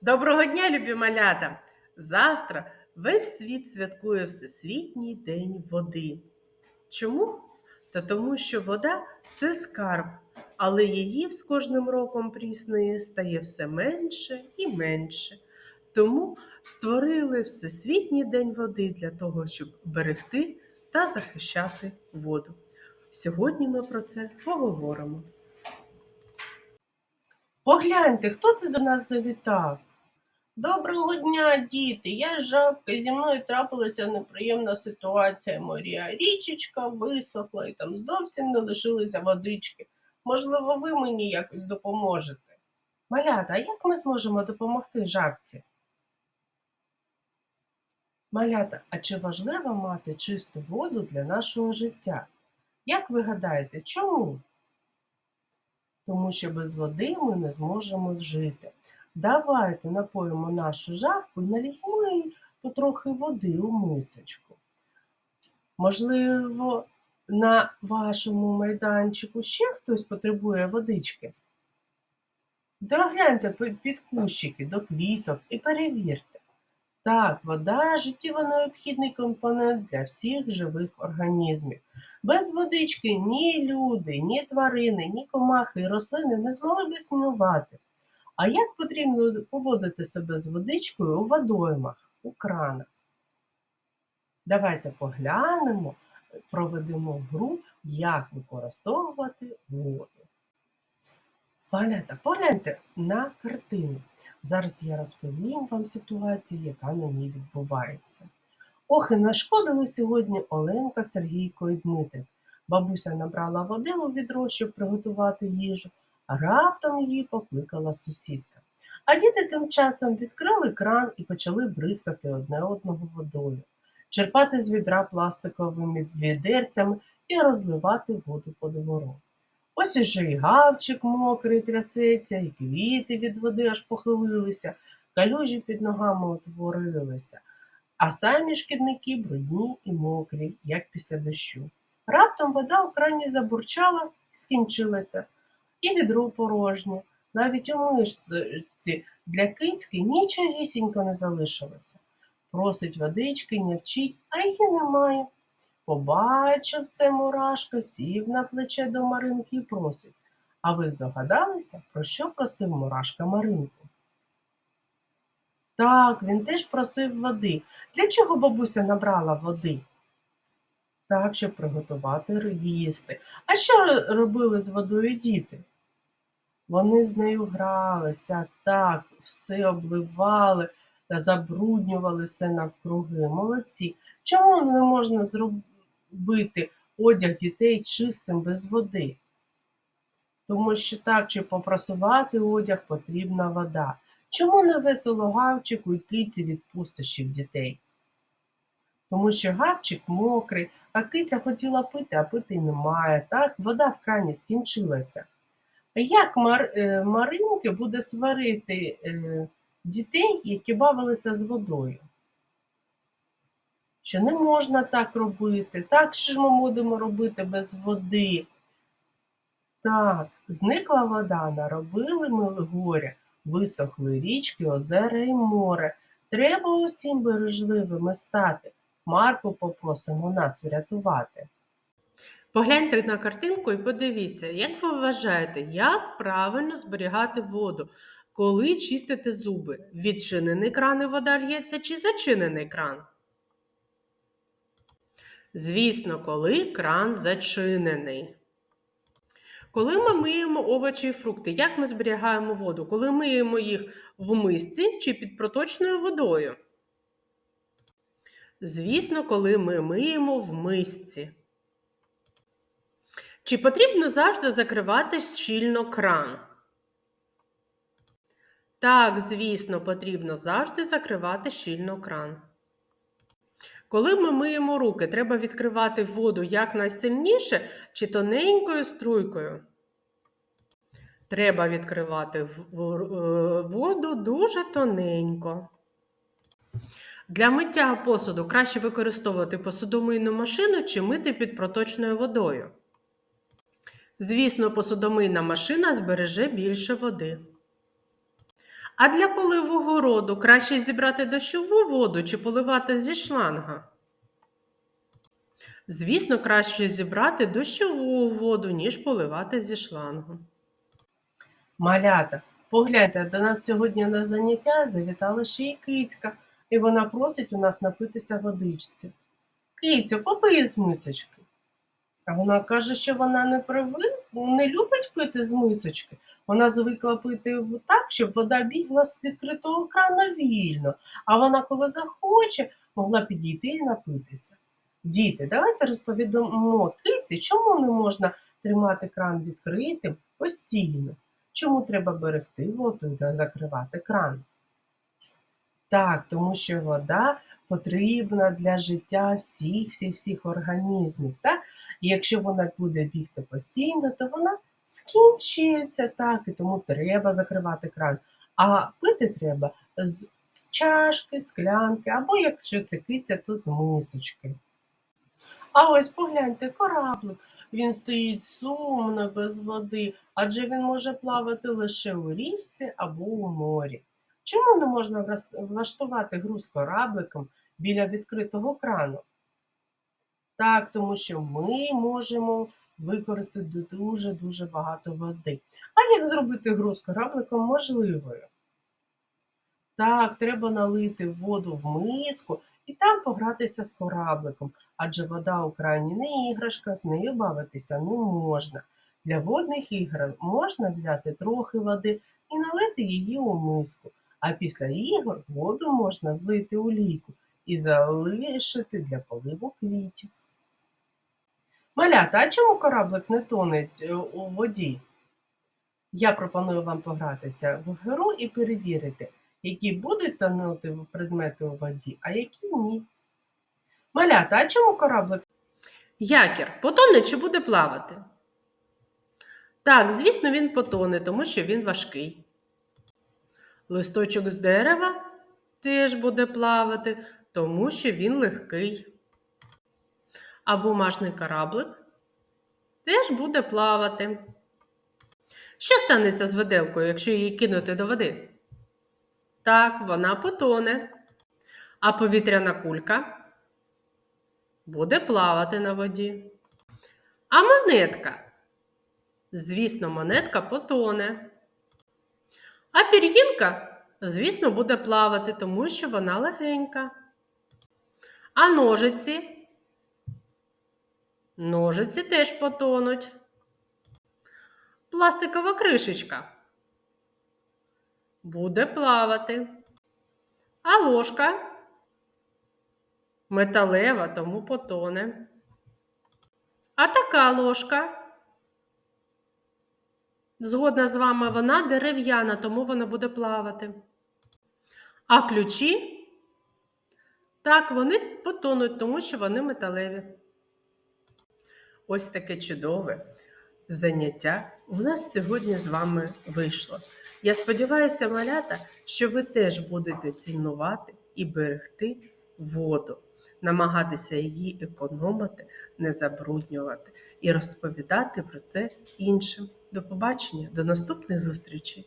Доброго дня, любі малята! Завтра весь світ святкує Всесвітній день води. Чому? Та тому, що вода це скарб, але її з кожним роком прісної стає все менше і менше. Тому створили Всесвітній день води для того, щоб берегти та захищати воду. Сьогодні ми про це поговоримо. Погляньте, хто це до нас завітав? Доброго дня, діти! Я жабка, зі мною трапилася неприємна ситуація. Моя річечка висохла і там зовсім не лишилося водички. Можливо, ви мені якось допоможете. Малята, а як ми зможемо допомогти жабці? Малята, а чи важливо мати чисту воду для нашого життя? Як ви гадаєте, чому? Тому що без води ми не зможемо жити. Давайте напоїмо нашу жабку і налігмо їй потрохи води у мисочку. Можливо, на вашому майданчику ще хтось потребує водички? Догляньте під кущики до квіток і перевірте. Так, вода життєво необхідний компонент для всіх живих організмів. Без водички ні люди, ні тварини, ні комахи і рослини не змогли б існувати. А як потрібно поводити себе з водичкою у водоймах, у кранах? Давайте поглянемо, проведемо гру, як використовувати воду. Палята, погляньте на картину. Зараз я розповім вам ситуацію, яка на ній відбувається. Ох, і нашкодили сьогодні Оленка, Сергійко і Дмитрик. Бабуся набрала води у відро, щоб приготувати їжу, а раптом її покликала сусідка. А діти тим часом відкрили кран і почали бризкати одне одного водою, черпати з відра пластиковими відерцями і розливати воду по двору. Ось уже і гавчик мокрий трясеться, і квіти від води аж похилилися, калюжі під ногами утворилися, а самі шкідники брудні і мокрі, як після дощу. Раптом вода у крані забурчала і скінчилася, і відро порожнє. Навіть у мишці для кицьки нічогісінько не залишилося. Просить водички, не вчить, а її немає. Побачив це мурашка, сів на плече до Маринки і просить. А ви здогадалися, про що просив мурашка Маринку? Так, він теж просив води. Для чого бабуся набрала води? Так, щоб приготувати їсти. А що робили з водою діти? Вони з нею гралися, так, все обливали, та забруднювали все навкруги. Молодці. Чому не можна зробити одяг дітей чистим без води? Тому що так, щоб попрасувати одяг, потрібна вода. Чому не весело гавчику і киці від пустощів дітей? Тому що гавчик мокрий, а киця хотіла пити, а пити немає. Так, вода в крані скінчилася. Як Мар... е, Маринки буде сварити е, дітей, які бавилися з водою? Що не можна так робити. Так, що ж ми будемо робити без води? Так, зникла вода, наробили ми горя, висохли річки, озера і море. Треба усім бережливими стати. Марку попросимо нас врятувати. Погляньте на картинку і подивіться, як ви вважаєте, як правильно зберігати воду, коли чистите зуби? Відчинений кран і вода л'ється чи зачинений кран? Звісно, коли кран зачинений. Коли ми миємо овочі і фрукти, як ми зберігаємо воду? Коли миємо їх в мисці чи під проточною водою? Звісно, коли ми миємо в мисці. Чи потрібно завжди закривати щільно кран? Так, звісно, потрібно завжди закривати щільно кран. Коли ми миємо руки, треба відкривати воду якнайсильніше чи тоненькою струйкою. Треба відкривати е, воду дуже тоненько. Для миття посуду краще використовувати посудомийну машину чи мити під проточною водою. Звісно, посудомийна машина збереже більше води. А для поливу городу краще зібрати дощову воду чи поливати зі шланга? Звісно, краще зібрати дощову воду, ніж поливати зі шлангу. Малята, погляньте, до нас сьогодні на заняття завітала ще й кицька, і вона просить у нас напитися водичці. Кицю, попий з мисочки. А вона каже, що вона не приви... не любить пити з мисочки. Вона звикла пити так, щоб вода бігла з відкритого крана вільно, а вона, коли захоче, могла підійти і напитися. Діти, давайте розповідамо киці, чому не можна тримати кран відкритим постійно. Чому треба берегти воду та закривати кран? Так, тому що вода потрібна для життя всіх всіх всіх організмів. Так? І якщо вона буде бігти постійно, то вона скінчиться, так, і тому треба закривати кран. А пити треба з, чашки, склянки, або якщо це киця, то з мисочки. А ось погляньте, кораблик. Він стоїть сумно без води, адже він може плавати лише у річці або у морі. Чому не можна влаштувати гру з корабликом біля відкритого крану? Так, тому що ми можемо використати дуже-дуже багато води. А як зробити гру з корабликом можливою? Так, треба налити воду в миску і там погратися з корабликом, адже вода у крані не іграшка, з нею бавитися не можна. Для водних ігор можна взяти трохи води і налити її у миску, а після ігор воду можна злити у лійку і залишити для поливу квітів. Малята, а чому кораблик не тонеть е, у воді? Я пропоную вам погратися в гру і перевірити, які будуть тонути предмети у воді, а які ні. Малята, а чому кораблик? Якір потоне чи буде плавати? Так, звісно, він потоне, тому що він важкий. Листочок з дерева теж буде плавати, тому що він легкий. А бумажний кораблик теж буде плавати. Що станеться з виделкою, якщо її кинути до води? Так, вона потоне. А повітряна кулька буде плавати на воді. А монетка? Звісно, монетка потоне. А пір'їнка, звісно, буде плавати, тому що вона легенька. А ножиці? Ножиці теж потонуть. Пластикова кришечка буде плавати. А ложка металева, тому потоне. А така ложка. Згодна з вами, вона дерев'яна, тому вона буде плавати. А ключі? Так, вони потонуть, тому що вони металеві. Ось таке чудове заняття у нас сьогодні з вами вийшло. Я сподіваюся, малята, що ви теж будете цінувати і берегти воду, намагатися її економити, не забруднювати і розповідати про це іншим. До побачення, до наступних зустрічей!